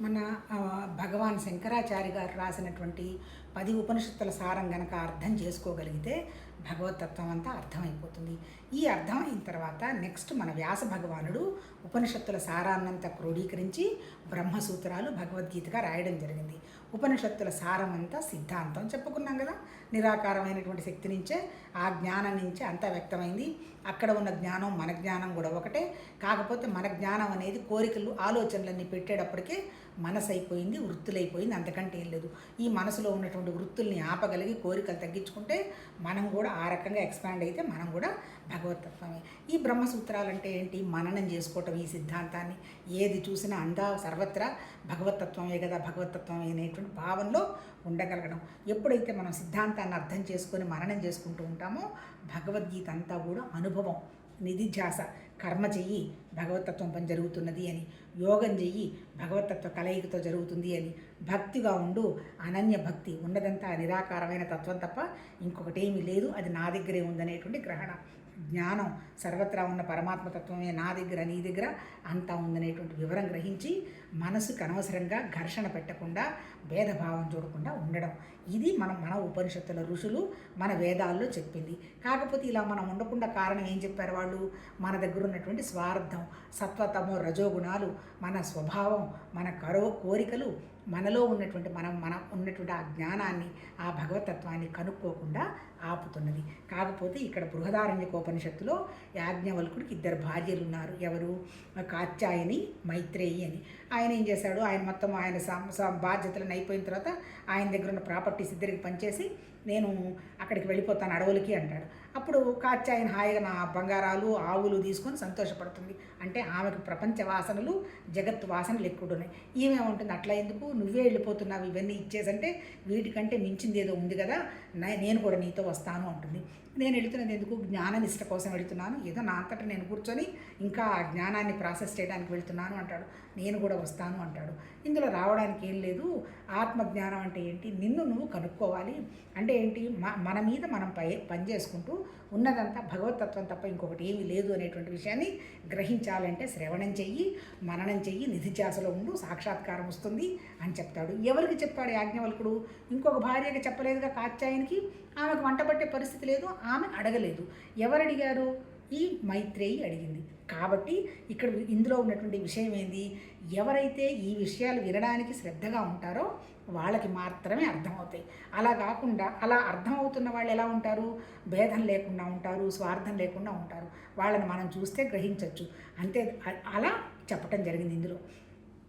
మన భగవాన్ శంకరాచార్య గారు రాసినటువంటి పది ఉపనిషత్తుల సారం గనక అర్థం చేసుకోగలిగితే భగవతత్వం అంతా అర్థమైపోతుంది. ఈ అర్థం అయిన తర్వాత నెక్స్ట్ మన వ్యాస భగవానుడు ఉపనిషత్తుల సారాన్నంతా క్రోడీకరించి బ్రహ్మసూత్రాలు భగవద్గీతగా రాయడం జరిగింది. ఉపనిషత్తుల సారం అంతా సిద్ధాంతం చెప్పుకున్నాం కదా. నిరాకారమైనటువంటి శక్తి నుంచే ఆ జ్ఞానం నుంచే అంతా వ్యక్తమైంది. అక్కడ ఉన్న జ్ఞానం మన జ్ఞానం కూడా ఒకటే. కాకపోతే మన జ్ఞానం అనేది కోరికలు ఆలోచనలన్నీ పెట్టేటప్పటికే మనసు అయిపోయింది వృత్తులైపోయింది అంతకంటే ఏం లేదు. ఈ మనసులో ఉన్నటువంటి వృత్తుల్ని ఆపగలిగి కోరికలు తగ్గించుకుంటే మనం కూడా ఆ రకంగా ఎక్స్పాండ్ అయితే మనం కూడా భగవతత్వమే ఈ బ్రహ్మసూత్రాలు అంటే ఏంటి? మననం చేసుకోవటం ఈ సిద్ధాంతాన్ని. ఏది చూసినా అందా సర్వత్రా భగవతత్వమే కదా భగవతత్వమే అనేటువంటి భావంలో ఉండగలగడం. ఎప్పుడైతే మనం సిద్ధాంతాన్ని అర్థం చేసుకొని మననం చేసుకుంటూ ఉంటామో భగవద్గీత అంతా కూడా అనుభవం. నిధిధ్యాస కర్మ చెయ్యి భగవతత్వం పని జరుగుతున్నది అని యోగం చెయ్యి భగవతత్వ కలయికతో జరుగుతుంది అని. భక్తిగా ఉండు అనన్య భక్తి. ఉన్నదంతా నిరాకారమైన తత్వం తప్ప ఇంకొకటి ఏమీ లేదు. అది నా దగ్గరే ఉందనేటువంటి గ్రహణ. జ్ఞానం సర్వత్రా ఉన్న పరమాత్మ తత్వమే నా దగ్గర నీ దగ్గర అంతా ఉందనేటువంటి వివరం గ్రహించి మనసుకు అనవసరంగా ఘర్షణ పెట్టకుండా భేదభావం చూడకుండా ఉండడం. ఇది మనం మన ఉపనిషత్తుల ఋషులు మన వేదాల్లో చెప్పింది. కాకపోతే ఇలా మనం ఉండకుండా కారణం ఏం చెప్పారు వాళ్ళు? మన దగ్గర ఉన్నటువంటి స్వార్థం సత్వతమో రజోగుణాలు మన స్వభావం మన కరో కోరికలు మనలో ఉన్నటువంటి మనం మన ఉన్నటువంటి ఆ జ్ఞానాన్ని ఆ భగవతత్వాన్ని కనుక్కోకుండా ఆపుతున్నది. కాకపోతే ఇక్కడ బృహదారణ్యకోపనిషత్తులో యాజ్ఞవల్కుడికి ఇద్దరు భార్యలు ఉన్నారు ఎవరు? కాత్యాయని మైత్రేయి అని. ఆయన ఏం చేశాడు? ఆయన మొత్తం ఆయన సం- బాధ్యతలను అయిపోయిన తర్వాత ఆయన దగ్గర ఉన్న ప్రాపర్టీస్ ఇద్దరికి పనిచేసి నేను అక్కడికి వెళ్ళిపోతాను అడవులకి అంటాడు. అప్పుడు కాత్యాయన హాయిగా నా బంగారాలు ఆవులు తీసుకొని సంతోషపడుతుంది. అంటే ఆమెకు ప్రపంచ వాసనలు జగత్ వాసనలు ఎక్కువ ఉన్నాయి ఈమె ఉంటుంది అట్లా ఎందుకు? నువ్వే వెళ్ళిపోతున్నావు ఇవన్నీ ఇచ్చేసంటే వీటికంటే మించింది ఏదో ఉంది కదా నేను కూడా నీతో వస్తాను అంటుంది. నేను వెళుతున్నది ఎందుకు? జ్ఞాననిష్ట కోసం వెళుతున్నాను. ఏదో నా అంతటా నేను కూర్చొని ఇంకా జ్ఞానాన్ని ప్రాసెస్ చేయడానికి వెళ్తున్నాను అంటాడు. నేను కూడా వస్తాను అంటాడు. ఇందులో రావడానికి ఏం లేదు. ఆత్మజ్ఞానం అంటే ఏంటి? నిన్ను నువ్వు కనుక్కోవాలి. అంటే ఏంటి? మన మీద మనం పై పని చేసుకుంటూ ఉన్నదంతా భగవతత్వం తప్ప ఇంకొకటి ఏమీ లేదు అనేటువంటి విషయాన్ని గ్రహించాలంటే శ్రవణం చెయ్యి మననం చెయ్యి నిధిధ్యాసలో ఉండు సాక్షాత్కారం వస్తుంది అని చెప్తాడు. ఎవరికి చెప్పాడు యాజ్ఞవల్కుడు ఇంకొక భార్యకి చెప్పలేదుగా కాత్యాయనికి? ఆమెకు వంట పట్టే పరిస్థితి లేదు ఆమె అడగలేదు. ఎవరు అడిగారు ఈ మైత్రేయి అడిగింది. కాబట్టి ఇక్కడ ఇందులో ఉన్నటువంటి విషయం ఏంది? ఎవరైతే ఈ విషయాలు వినడానికి శ్రద్ధగా ఉంటారో వాళ్ళకి మాత్రమే అర్థమవుతాయి. అలా కాకుండా అలా అర్థమవుతున్న వాళ్ళు ఎలా ఉంటారు? భేదం లేకుండా ఉంటారు స్వార్థం లేకుండా ఉంటారు. వాళ్ళని మనం చూస్తే గ్రహించవచ్చు అంతే అలా చెప్పటం జరిగింది ఇందులో.